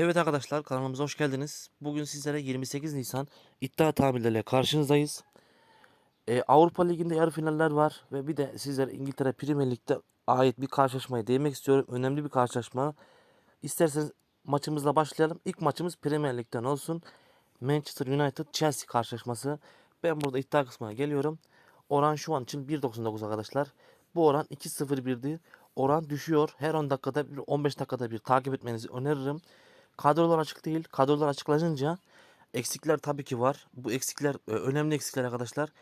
Evet arkadaşlar kanalımıza hoş geldiniz. Bugün sizlere 28 Nisan iddia tahminleriyle karşınızdayız. Ee, Avrupa Ligi'nde yarı finaller var ve bir de sizlere İngiltere Premier Lig'de ait bir karşılaşmaya değinmek istiyorum. Önemli bir karşılaşma. İsterseniz maçımızla başlayalım. İlk maçımız Premier Lig'den olsun. Manchester United Chelsea karşılaşması. Ben burada iddia kısmına geliyorum. Oran şu an için 1.99 arkadaşlar. Bu oran 2.01'di. Oran düşüyor. Her 10 dakikada bir 15 dakikada bir takip etmenizi öneririm. Kadrolar açık değil. Kadrolar açıklanınca eksikler tabii ki var. Bu eksikler e, önemli eksikler arkadaşlar.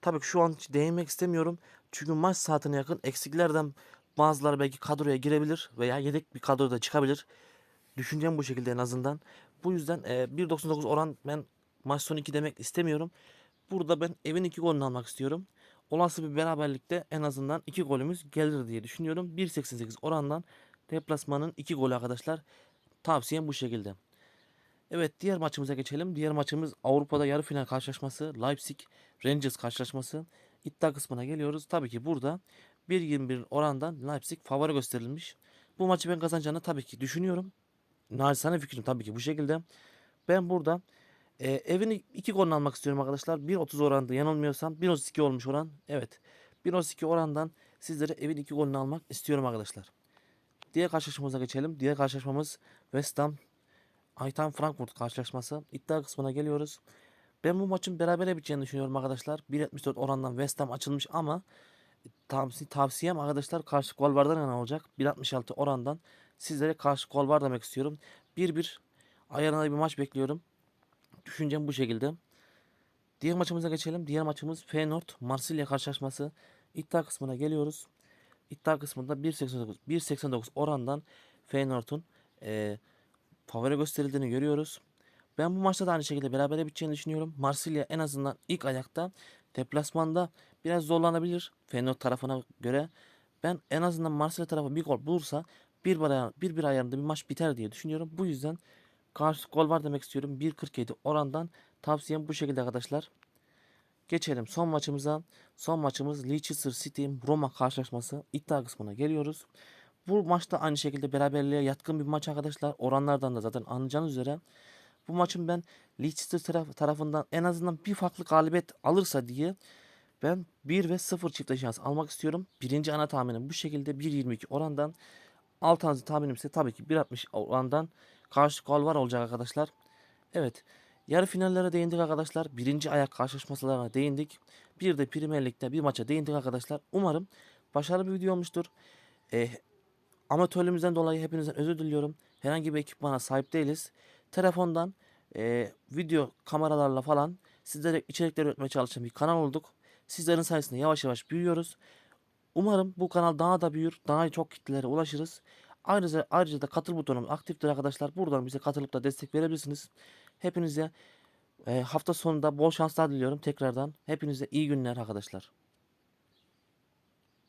Tabii ki şu an hiç değinmek istemiyorum. Çünkü maç saatine yakın eksiklerden bazıları belki kadroya girebilir veya yedek bir kadroda çıkabilir. Düşüncem bu şekilde en azından. Bu yüzden e, 1.99 oran ben maç sonu 2 demek istemiyorum. Burada ben evin 2 golünü almak istiyorum. Olası bir beraberlikte en azından 2 golümüz gelir diye düşünüyorum. 1.88 orandan deplasmanın 2 golü arkadaşlar. Tavsiyem bu şekilde. Evet diğer maçımıza geçelim. Diğer maçımız Avrupa'da yarı final karşılaşması. Leipzig Rangers karşılaşması. İddia kısmına geliyoruz. Tabii ki burada 1.21 orandan Leipzig favori gösterilmiş. Bu maçı ben kazanacağını tabii ki düşünüyorum. Naçizane fikrim tabii ki bu şekilde. Ben burada e, evini 2 golünü almak istiyorum arkadaşlar. 1.30 oranda yanılmıyorsam 1.32 olmuş oran. Evet 1.32 orandan sizlere evin 2 golünü almak istiyorum arkadaşlar. Diğer karşılaşmamıza geçelim. Diğer karşılaşmamız West Ham Eintracht Frankfurt karşılaşması. İddia kısmına geliyoruz. Ben bu maçın berabere biteceğini düşünüyorum arkadaşlar. 1.74 orandan West Ham açılmış ama tavsi tavsiyem arkadaşlar karşı gol vardan yana olacak. 1.66 orandan sizlere karşı gol var demek istiyorum. 1-1 ayarında bir maç bekliyorum. Düşüncem bu şekilde. Diğer maçımıza geçelim. Diğer maçımız Feyenoord Marsilya karşılaşması. İddia kısmına geliyoruz. İddia kısmında 1.89 1.89 orandan Feyenoord'un e, favori gösterildiğini görüyoruz. Ben bu maçta da aynı şekilde berabere biteceğini düşünüyorum. Marsilya en azından ilk ayakta deplasmanda biraz zorlanabilir Feyenoord tarafına göre. Ben en azından Marsilya tarafı bir gol bulursa bir bir, ayar, bir, bir ayarında bir maç biter diye düşünüyorum. Bu yüzden karşı gol var demek istiyorum. 1.47 orandan tavsiyem bu şekilde arkadaşlar. Geçelim son maçımıza. Son maçımız Leicester City Roma karşılaşması. İddia kısmına geliyoruz. Bu maçta aynı şekilde beraberliğe yatkın bir maç arkadaşlar. Oranlardan da zaten anlayacağınız üzere. Bu maçın ben Leicester taraf, tarafından en azından bir farklı galibiyet alırsa diye ben 1 ve 0 çifte şans almak istiyorum. Birinci ana tahminim bu şekilde 1.22 orandan. Alternatif tahminim ise tabii ki 1.60 orandan karşı gol var olacak arkadaşlar. Evet. Yarı finallere değindik arkadaşlar. Birinci ayak karşılaşmalarına değindik. Bir de Premier Lig'de bir maça değindik arkadaşlar. Umarım başarılı bir video olmuştur. E, amatörlüğümüzden dolayı hepinizden özür diliyorum. Herhangi bir ekipmana sahip değiliz. Telefondan e, video kameralarla falan sizlere içerikler üretmeye çalışan bir kanal olduk. Sizlerin sayesinde yavaş yavaş büyüyoruz. Umarım bu kanal daha da büyür, daha çok kitlelere ulaşırız. Ayrıca, ayrıca da katıl butonum aktiftir arkadaşlar. Buradan bize katılıp da destek verebilirsiniz. Hepinize e, hafta sonunda bol şanslar diliyorum tekrardan. Hepinize iyi günler arkadaşlar.